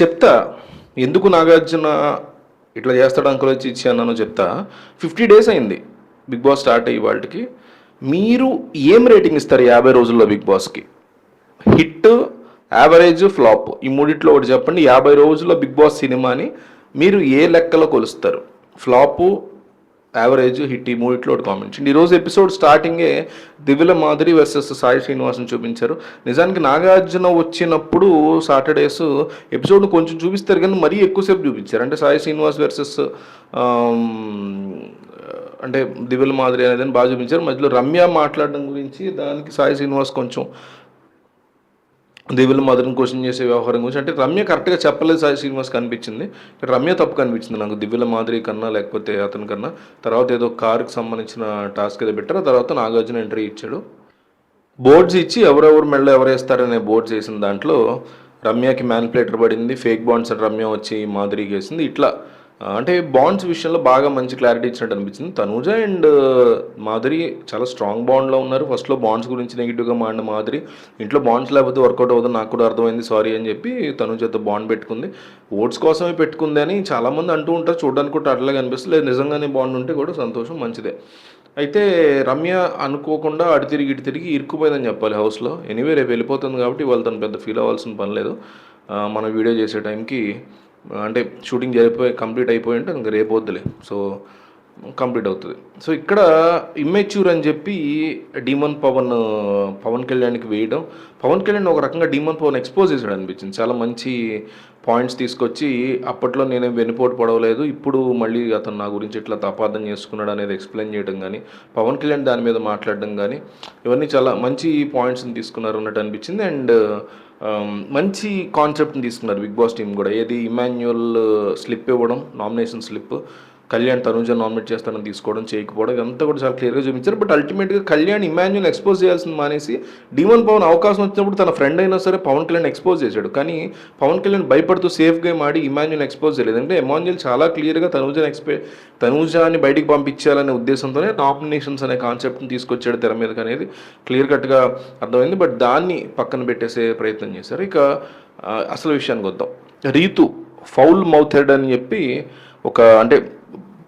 చెప్తా. ఎందుకు నాగార్జున ఇట్లా చేస్తాడు అంకుల్ వచ్చి ఇచ్చి చెప్తా. ఫిఫ్టీ డేస్ అయింది బిగ్ బాస్ స్టార్ట్ అయ్యి వాళ్ళకి. మీరు ఏం రేటింగ్ ఇస్తారు యాభై రోజుల్లో బిగ్ బాస్కి? Hit average flop. ఈ మూడిట్లో ఒకటి చెప్పండి. యాభై రోజుల్లో బిగ్ బాస్ సినిమాని మీరు ఏ లెక్కలో కొలుస్తారు? ఫ్లాపు యావరేజ్ హిట్ ఈ మూడిట్లో ఒకటి కామెంట్ ఈరోజు ఎపిసోడ్ స్టార్టింగే దివిల మాధురి వర్సెస్ సాయి శ్రీనివాసన్ చూపించారు. నిజానికి నాగార్జున వచ్చినప్పుడు సాటర్డేస్ ఎపిసోడ్ కొంచెం చూపిస్తారు కానీ మరీ ఎక్కువసేపు చూపించారు. అంటే సాయి శ్రీనివాస్ వర్సెస్ అంటే దివిల మాదిరి అనేది బాగా చూపించారు. మధ్యలో రమ్య మాట్లాడడం గురించి దానికి సాయి శ్రీనివాస్ కొంచెం దేవుళ్ళ మదర్ని క్వశ్చన్ చేసే వ్యవహారం గురించి. అంటే రమ్య కరెక్ట్గా చెప్పలేదు సాయి శ్రీనివాస్ కనిపించింది. రమ్య తప్పు కనిపించింది నాకు. దివ్యల మాదిరి కన్నా లేకపోతే అతని కన్నా. తర్వాత ఏదో కార్కి సంబంధించిన టాస్క్ ఏదో పెట్టారు. తర్వాత నాగార్జున ఎంట్రీ ఇచ్చాడు. బోర్డ్స్ ఇచ్చి ఎవరెవరు మెడలో ఎవరు బోర్డ్స్ వేసిన దాంట్లో రమ్యకి మ్యాన్పులేటర్ పడింది. ఫేక్ బాండ్స్ అని రమ్య వచ్చి మాదిరికి వేసింది. ఇట్లా అంటే బాండ్స్ విషయంలో బాగా మంచి క్లారిటీ ఇచ్చినట్టు అనిపించింది. తనూజ అండ్ మాధురి చాలా స్ట్రాంగ్ బాండ్లో ఉన్నారు. ఫస్ట్లో బాండ్స్ గురించి నెగిటివ్గా మాడిన మాధురి ఇంట్లో బాండ్స్ లేకపోతే వర్కౌట్ అవ్వదు నాకు కూడా అర్థమైంది సారీ అని చెప్పి తనూజతో బాండ్ పెట్టుకుంది. ఓట్స్ కోసమే పెట్టుకుంది అని చాలామంది అంటూ ఉంటారు. చూడడానికి కూడా అట్లాగే అనిపిస్తుంది. లేదు నిజంగానే బాండ్ ఉంటే కూడా సంతోషం మంచిదే. అయితే రమ్య అనుకోకుండా అటు తిరిగి ఇటు తిరిగి ఇరుక్కుపోయిందని చెప్పాలి హౌస్లో ఎనీవే రేపు వెళ్ళిపోతుంది కాబట్టి వాళ్ళు తను పెద్ద ఫీల్ అవ్వాల్సిన పని లేదు. మనం వీడియో చేసే టైంకి అంటే షూటింగ్ జరిగిపోయి కంప్లీట్ అయిపోయి ఉంటే ఇంకా రేపు వద్దులే. సో కంప్లీట్ అవుతుంది. సో ఇక్కడ ఇమ్మెచ్యూర్ అని చెప్పి డీమన్ పవన్ పవన్ కళ్యాణ్కి వేయడం. పవన్ కళ్యాణ్ ఒక రకంగా డీమన్ పవన్ ఎక్స్పోజ్ చేశాడు అనిపించింది. చాలా మంచి పాయింట్స్ తీసుకొచ్చి అప్పట్లో నేనేం వెనుపోటు పడవలేదు ఇప్పుడు మళ్ళీ అతను నా గురించి ఇట్లా తపార్థం చేసుకున్నాడు అనేది ఎక్స్ప్లెయిన్ చేయడం కానీ పవన్ కళ్యాణ్ దాని మీద మాట్లాడడం కానీ ఇవన్నీ చాలా మంచి పాయింట్స్ని తీసుకున్నారు అన్నట్టు అనిపించింది. అండ్ Um, మంచి కాన్సెప్ట్ని తీసుకున్నారు బిగ్ బాస్ టీం కూడా. ఏది ఇమాన్యువల్ స్లిప్ uh, ఇవ్వడం nomination slip Kalyan Tanuja nominate చేస్తానని తీసుకోవడం చేయకపోవడం ఇదంతా కూడా చాలా క్లియర్గా చూపించారు. బట్ అల్టిమేట్గా కళ్యాణ్ ఇమాన్యుల్ ఎక్స్పోజ్ చేయాల్సింది మానేసి డీమన్ పవన్ అవకాశం వచ్చినప్పుడు తన ఫ్రెండ్ అయినా సరే పవన్ కళ్యాణ్ ఎక్స్పోజ్ చేశాడు. కానీ పవన్ కళ్యాణ్ భయపడుతూ సేఫ్ గేమ్ ఆడి ఇమాన్యుల్ ఎక్స్పోజ్ చేయలేదు. అంటే ఇమాన్యుల్ చాలా క్లియర్గా తనుజని ఎక్స్పే తనుజాని బయటికి పంపించాలనే ఉద్దేశంతోనే నామినేషన్స్ అనే కాన్సెప్ట్ని తీసుకొచ్చాడు తెర మీదకి అనేది క్లియర్ కట్గా అర్థమైంది. బట్ దాన్ని పక్కన పెట్టేసే ప్రయత్నం చేశారు. ఇక అసలు విషయానికి వద్దాం. రీతు ఫౌల్ మౌత్ హెడ్ అని చెప్పి ఒక అంటే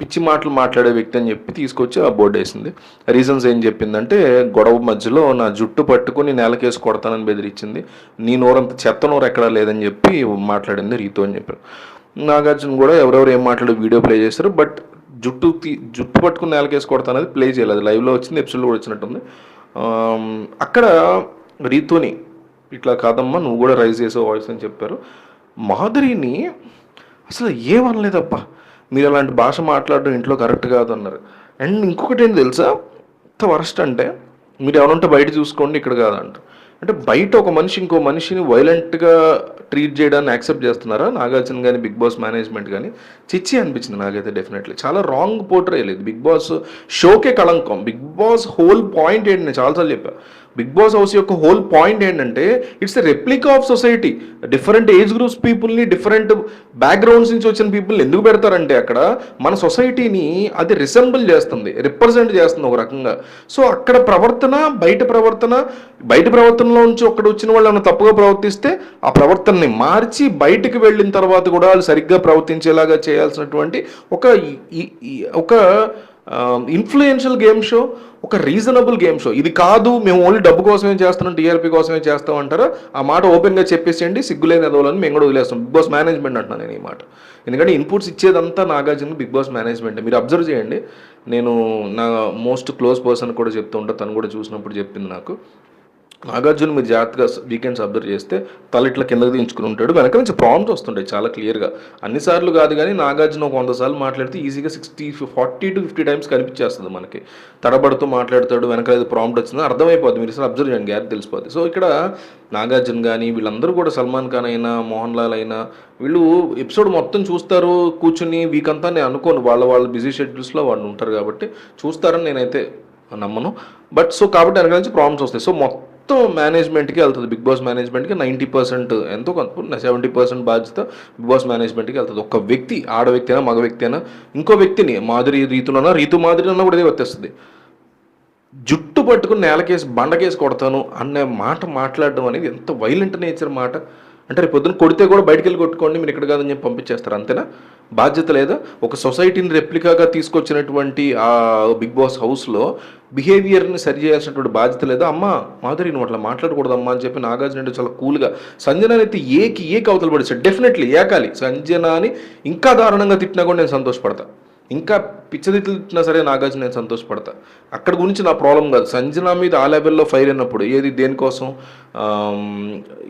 పిచ్చి మాటలు మాట్లాడే వ్యక్తి అని చెప్పి తీసుకొచ్చి ఆ బోర్డు వేసింది. రీజన్స్ ఏం చెప్పిందంటే గొడవ మధ్యలో నా జుట్టు పట్టుకుని నేలకేసి కొడతానని బెదిరించింది. నీ నోరంత చెత్త నోరు ఎక్కడా లేదని చెప్పి మాట్లాడింది రీతో అని చెప్పారు నాగార్జున కూడా ఎవరెవరు ఏం మాట్లాడే వీడియో ప్లే చేశారు బట్ జుట్టు తీ జుట్టు పట్టుకుని నేలకేసి కొడతానది ప్లే చేయలేదు. లైవ్లో వచ్చింది ఎపిసోడ్లో కూడా వచ్చినట్టుంది. అక్కడ రీతోని ఇట్లా కాదమ్మా నువ్వు కూడా రైజ్ చేసే వాయిస్ అని చెప్పారు. మాధురిని అసలు ఏమనలేదప్పా. మీరు అలాంటి భాష మాట్లాడడం ఇంట్లో కరెక్ట్ కాదు అన్నారు అండ్ ఇంకొకటి ఏంటి తెలుసా? ఎంత వరస్ట్ అంటే మీరు ఎవరంటే బయట చూసుకోండి ఇక్కడ కాదంట అంటే బయట ఒక మనిషి ఇంకో మనిషిని వైలెంట్గా ట్రీట్ చేయడాన్ని యాక్సెప్ట్ చేస్తున్నారా? నాగార్జున కానీ బిగ్ బాస్ మేనేజ్మెంట్ కానీ చిచ్చి అనిపించింది నాకైతే డెఫినెట్లీ చాలా రాంగ్ పోర్ట్రే లేదు బిగ్ బాస్ షోకే కళంకం. బిగ్ బాస్ హోల్ పాయింట్ ఏంటి? నేను చాలాసార్లు చెప్పాను బిగ్ బాస్ హౌస్ యొక్క హోల్ పాయింట్ ఏంటంటే it's a replica of society different age groups పీపుల్ని డిఫరెంట్ బ్యాక్గ్రౌండ్స్ నుంచి వచ్చిన పీపుల్ని ఎందుకు పెడతారంటే అక్కడ మన సొసైటీని అది రిసెంబుల్ చేస్తుంది రిప్రజెంట్ చేస్తుంది ఒక రకంగా. సో అక్కడ ప్రవర్తన బయట ప్రవర్తన బయట ప్రవర్తనలో నుంచి అక్కడ వచ్చిన వాళ్ళు ఏమైనా తప్పుగా ప్రవర్తిస్తే ఆ ప్రవర్తనని మార్చి బయటికి వెళ్ళిన తర్వాత కూడా వాళ్ళు సరిగ్గా ప్రవర్తించేలాగా చేయాల్సినటువంటి ఒక ఈ- ఒక ఇన్ఫ్లుయెన్షియల్ గేమ్ షో ఒక రీజనబుల్ గేమ్ షో ఇది కాదు మేము ఓన్లీ డబ్బు కోసమే చేస్తున్నాం టీఆర్పీ కోసమే చేస్తాం అంటారా. ఆ మాట ఓపెన్గా చెప్పేసేయండి సిగ్గులేని ఎదవాలని మేము కూడా వదిలేస్తాం. బిగ్ బాస్ మేనేజ్మెంట్ అంటున్నాను నేను ఈ మాట. ఎందుకంటే ఇన్పుట్స్ ఇచ్చేదంతా నాగార్జున బిగ్ బాస్ మేనేజ్మెంట్ మీరు అబ్జర్వ్ చేయండి. నేను నా మోస్ట్ క్లోజ్ పర్సన్ కూడా చెప్తూ ఉంటా తను కూడా చూసినప్పుడు చెప్పింది నాకు. నాగార్జున మీరు జాగ్రత్తగా వీకెండ్స్ అబ్జర్వ్ చేస్తే తల ఇట్లా కిందకి దించుకుని ఉంటాడు. వెనక నుంచి ప్రాంప్ట్ వస్తుంటాయి చాలా క్లియర్గా అన్నిసార్లు కాదు కానీ నాగార్జున ఒక వంద సార్లు మాట్లాడితే ఈజీగా sixty forty to fifty times కనిపించేస్తుంది మనకి. తడబడుతూ మాట్లాడతాడు వెనక ఏదో ప్రాంప్ట్ వచ్చిందో అర్థమైపోద్ది. మీరు సార్ అబ్జర్వ్ చేయండి గ్యాప్ తెలిసిపోద్ది. సో ఇక్కడ నాగార్జున కానీ వీళ్ళందరూ కూడా సల్మాన్ ఖాన్ అయినా మోహన్ లాల్ అయినా వీళ్ళు ఎపిసోడ్ మొత్తం చూస్తారు కూర్చుని వీక్ అంతా నేను అనుకోను. వాళ్ళ వాళ్ళ బిజీ షెడ్యూల్స్లో వాళ్ళు ఉంటారు కాబట్టి చూస్తారని నేనైతే నమ్మను. బట్ సో కాబట్టి వెనక నుంచి ప్రాబ్లమ్స్ వస్తాయి. సో మొత్తం మేనేజ్మెంట్కి వెళ్తుంది. బిగ్ బాస్ మేనేజ్మెంట్కి నైంటీ పర్సెంట్ ఎంతో కొంత సెవెంటీ పర్సెంట్ బాధ్యత బిగ్ బాస్ మేనేజ్మెంట్కి వెళ్తుంది. ఒక వ్యక్తి ఆడ వ్యక్తి అయినా మగ వ్యక్తి అయినా ఇంకో వ్యక్తిని మాదిరి రీతునన్నా రీతు మాదిరి అన్నా కూడా ఇదే వచ్చేస్తుంది. జుట్టు పట్టుకుని నేలకేసి బండకేసి కొడతాను అనే మాట మాట్లాడడం అనేది ఎంత వైలెంట్ నేచర్ మాట. అంటే రేపు పొద్దున్న కొడితే కూడా బయటకు వెళ్ళి కొట్టుకోండి మీరు ఇక్కడ కాదని చెప్పి పంపించేస్తారు అంతేనా? బాధ్యత లేదా? ఒక సొసైటీని రెప్లికాగా తీసుకొచ్చినటువంటి ఆ బిగ్ బాస్ హౌస్లో బిహేవియర్ని సరి చేయాల్సినటువంటి బాధ్యత లేదా? అమ్మా మాధురి నువ్వు అట్లా మాట్లాడకూడదమ్మా అని చెప్పి నాగార్జున అంటే చాలా కూల్గా సంజనాని అయితే ఏకి ఏ కవతలు పడేసాడు డెఫినెట్లీ ఏకాలి. సంజనాని ఇంకా దారుణంగా తిట్టినా కూడా నేను సంతోషపడతా. ఇంకా పిచ్చదిట్లున్నా సరే నాగార్జున నేను సంతోషపడతా. అక్కడ గురించి నా ప్రాబ్లం కాదు. సంజన మీద ఆ లెవెల్లో ఫైర్ అయినప్పుడు ఏది దేనికోసం?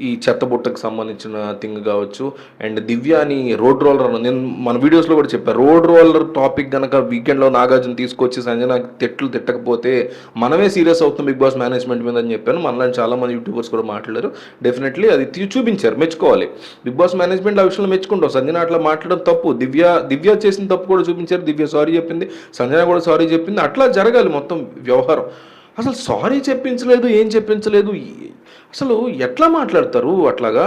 ఈ ఈ చెత్తబుట్టకు సంబంధించిన థింగ్ కావచ్చు. అండ్ దివ్య అని రోడ్ రోలర్ అన్న నేను మన వీడియోస్లో కూడా చెప్పాను రోడ్ రోలర్ టాపిక్ కనుక వీకెండ్లో నాగార్జున తీసుకొచ్చి సంజన తిట్లు తిట్టకపోతే మనమే సీరియస్ అవుతాం బిగ్ బాస్ మేనేజ్మెంట్ మీద అని చెప్పాను. మనలో చాలా మంది యూట్యూబర్స్ కూడా మాట్లాడారు. డెఫినెట్లీ అది చూపించారు మెచ్చుకోవాలి. బిగ్ బాస్ మేనేజ్మెంట్ ఆ విషయంలో మెచ్చుకుంటాం. సంజన అట్లా మాట్లాడడం తప్పు. దివ్య దివ్య చేసిన తప్పు కూడా చూపించారు. దివ్య సారీ చెప్పింది. సంజన కూడా సారీ చెప్పింది. అట్లా జరగాలి మొత్తం వ్యవహారం. అసలు సారీ చెప్పించలేదు ఏం చెప్పించలేదు. అసలు ఎట్లా మాట్లాడతారు అట్లాగా?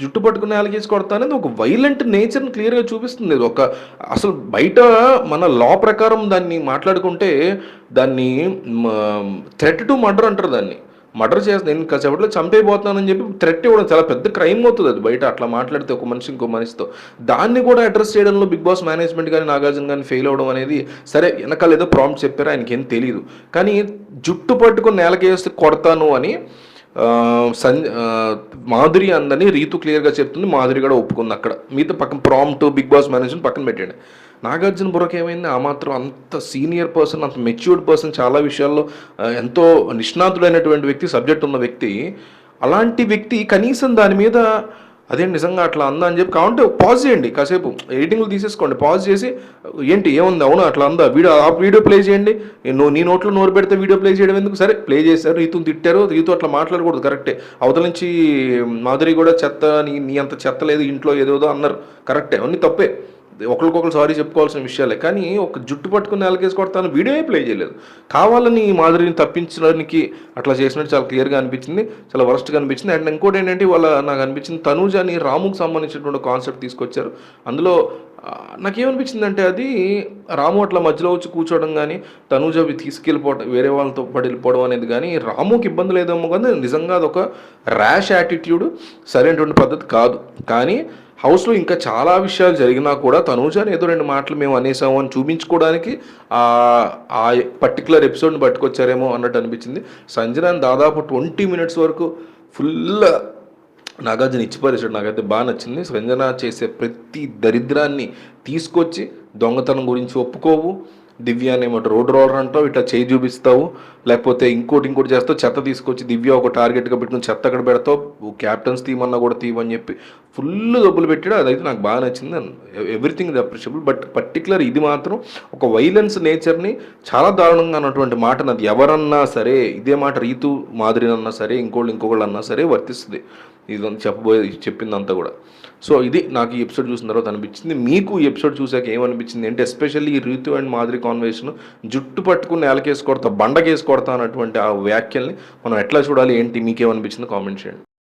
జుట్టు పట్టుకుని అలగేసి కొడతా అనేది ఒక వైలెంట్ నేచర్ని క్లియర్గా చూపిస్తుంది. ఇది ఒక అసలు బయట మన లా ప్రకారం దాన్ని మాట్లాడుకుంటే దాన్ని థ్రెట్ టు మర్డర్ అంటారు దాన్ని. మర్డర్ చేస్తే నేను కాసేపట్లో చంపేయబోతున్నానని చెప్పి థ్రెట్ ఇవ్వడం చాలా పెద్ద క్రైమ్ అవుతుంది అది. బయట అట్లా మాట్లాడితే ఒక మనిషి ఇంకో మనిషితో. దాన్ని కూడా అడ్రస్ చేయడంలో బిగ్ బాస్ మేనేజ్మెంట్ కానీ నాగార్జున కానీ ఫెయిల్ అవ్వడం అనేది సరే వెనకాల ఏదో ప్రాంప్ట్ చెప్పారు ఆయనకి ఏం తెలియదు కానీ జుట్టు పట్టుకుని నేలకేస్తే కొడతాను అని సం సన్ మాధురి అందని రీతు క్లియర్గా చెప్తుంది. మాధురి కూడా ఒప్పుకుంది అక్కడ. మీతో పక్కన ప్రాంప్ట్ బిగ్ బాస్ మేనేజ్మెంట్ పక్కన పెట్టండి. నాగార్జున బుర్రకి ఏమైంది? ఆ మాత్రం అంత సీనియర్ పర్సన్ అంత మెచ్యూర్డ్ పర్సన్ చాలా విషయాల్లో ఎంతో నిష్ణాతుడైనటువంటి వ్యక్తి సబ్జెక్ట్ ఉన్న వ్యక్తి. అలాంటి వ్యక్తి కనీసం దాని మీద అదే నిజంగా అట్లా అందా అని చెప్పి కావాలంటే పాజ్ చేయండి. కాసేపు ఎడిటింగ్లు తీసేసుకోండి. పాజ్ చేసి ఏంటి ఏముంది? అవును? అట్లా అందా? వీడియో ఆ వీడియో ప్లే చేయండి. నువ్వు నీ నోట్లో నోరు పెడితే వీడియో ప్లే చేయడం ఎందుకు? సరే ప్లే చేశారు రీతుని తిట్టారు రీతు అట్లా మాట్లాడకూడదు కరెక్టే అవతల నుంచి మాధురి కూడా చెత్త నీ నీ అంత చెత్త లేదు ఇంట్లో ఏదేదో అన్నారు కరెక్టే అన్నీ తప్పే. ఒకరికొకరు సారీ చెప్పుకోవాల్సిన విషయాలే. కానీ ఒక జుట్టు పట్టుకుని నెలకేసి కొడతాను వీడియో ప్లే చేయలేదు. కావాలని ఈ మాధురిని తప్పించడానికి అట్లా చేసినట్టు చాలా క్లియర్గా అనిపించింది చాలా వరస్ట్గా అనిపించింది. అండ్ ఇంకోటి ఏంటంటే వాళ్ళ నాకు అనిపించింది తనూజ్ అని రాముకు సంబంధించినటువంటి కాన్సెప్ట్ తీసుకొచ్చారు. అందులో ఆ, నాకేమనిపించిందంటే అది రాము అట్లా మధ్యలో వచ్చి కూర్చోవడం కానీ తనూజ్ అవి తీసుకెళ్ళిపోవడం వేరే వాళ్ళతో పడి వెళ్ళిపోవడం అనేది కానీ రాముకి ఇబ్బంది లేదేమో కానీ నిజంగా అదొక ర్యాష్ యాటిట్యూడ్ సరైనటువంటి పద్ధతి కాదు. కానీ హౌస్లో ఇంకా చాలా విషయాలు జరిగినా కూడా తనూజాని ఏదో రెండు మాటలు మేము అనేసాము అని చూపించుకోవడానికి ఆ ఆ పర్టికులర్ ఎపిసోడ్ని పట్టుకొచ్చారేమో అన్నట్టు అనిపించింది. సంజనాని దాదాపు ట్వంటీ మినిట్స్ వరకు ఫుల్ నాగార్జున ఇచ్చిపారేసాడు నాకైతే బాగా నచ్చింది. సంజన చేసే ప్రతి దరిద్రాన్ని తీసుకొచ్చి దొంగతనం గురించి ఒప్పుకోవు. దివ్యాని ఏమో రోడ్ రోలర్ అంటావు ఇట్లా చేయి చూపిస్తావు. లేకపోతే ఇంకోటి ఇంకోటి చేస్తావు. చెత్త తీసుకొచ్చి దివ్య ఒక టార్గెట్గా పెట్టుకుని చెత్త అక్కడ పెడతావు. క్యాప్టెన్స్ తీయమన్నా కూడా తీయమని చెప్పి ఫుల్ డబ్బులు పెట్టాడు. అదైతే నాకు బాగా నచ్చింది. ఎవ్రీథింగ్ ఇది అప్రిషియబుల్. బట్ పర్టికులర్ ఇది మాత్రం ఒక వైలెన్స్ నేచర్ని చాలా దారుణంగా అన్నటువంటి మాట నాది. ఎవరన్నా సరే ఇదే మాట రీతు మాదిరినన్నా సరే ఇంకోళ్ళు ఇంకొకళ్ళు అన్నా సరే వర్తిస్తుంది. ఇది చెప్పబోయే చెప్పిందంతా కూడా. సో ఇది నాకు ఈ ఎపిసోడ్ చూసిన తర్వాత అనిపించింది. మీకు ఈ ఎపిసోడ్ చూసాక ఏమనిపించింది? అంటే ఎస్పెషల్లీ ఈ రీతు అండ్ మాదిరి కాన్వర్సేషన్ జుట్టు పట్టుకుని నేలకేసి కొడతా బండకేసి కొడతా అన్నటువంటి ఆ వ్యాఖ్యల్ని మనం ఎట్లా చూడాలి? ఏంటి? మీకేమనిపించింది? కామెంట్ చేయండి.